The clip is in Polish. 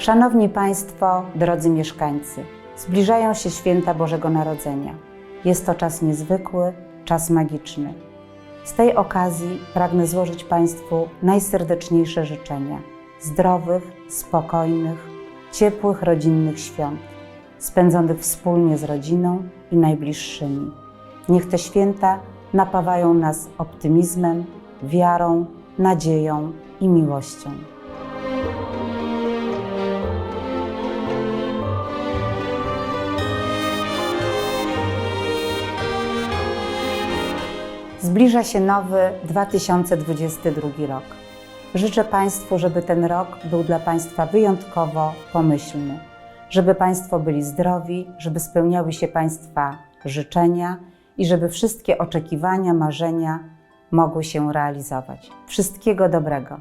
Szanowni Państwo, drodzy mieszkańcy, zbliżają się święta Bożego Narodzenia. Jest to czas niezwykły, czas magiczny. Z tej okazji pragnę złożyć Państwu najserdeczniejsze życzenia zdrowych, spokojnych, ciepłych, rodzinnych świąt, spędzonych wspólnie z rodziną i najbliższymi. Niech te święta napawają nas optymizmem, wiarą, nadzieją i miłością. Zbliża się nowy 2022 rok. Życzę Państwu, żeby ten rok był dla Państwa wyjątkowo pomyślny, żeby Państwo byli zdrowi, żeby spełniały się Państwa życzenia i żeby wszystkie oczekiwania, marzenia mogły się realizować. Wszystkiego dobrego.